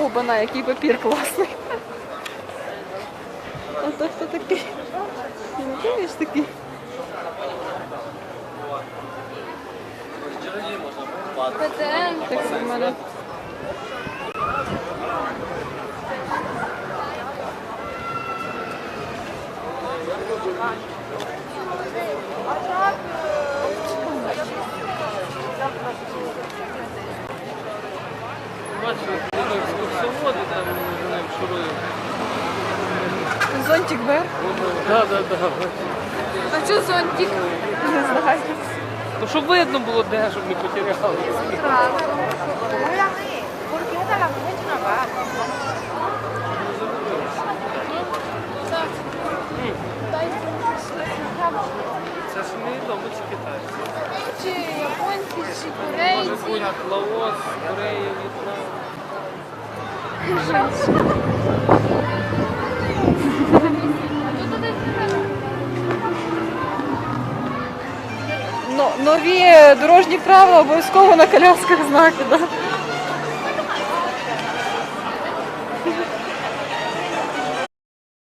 Оба-на, який папір класний. А то хто такий? Пам'ятаєш такий? ПТН. Так в мене. Бачу, екскурсоводи там з ним шурують. Зонтик Б. Так, так, так. А що зонтик? Не знаю. Ну, щоб видно було де, щоб не потеряли. Це ж не відомо, чи китайці. Чи японці, чи Може бути Лаос, Корея. Но, нові дорожні правила обов'язково на колясках знаки, да?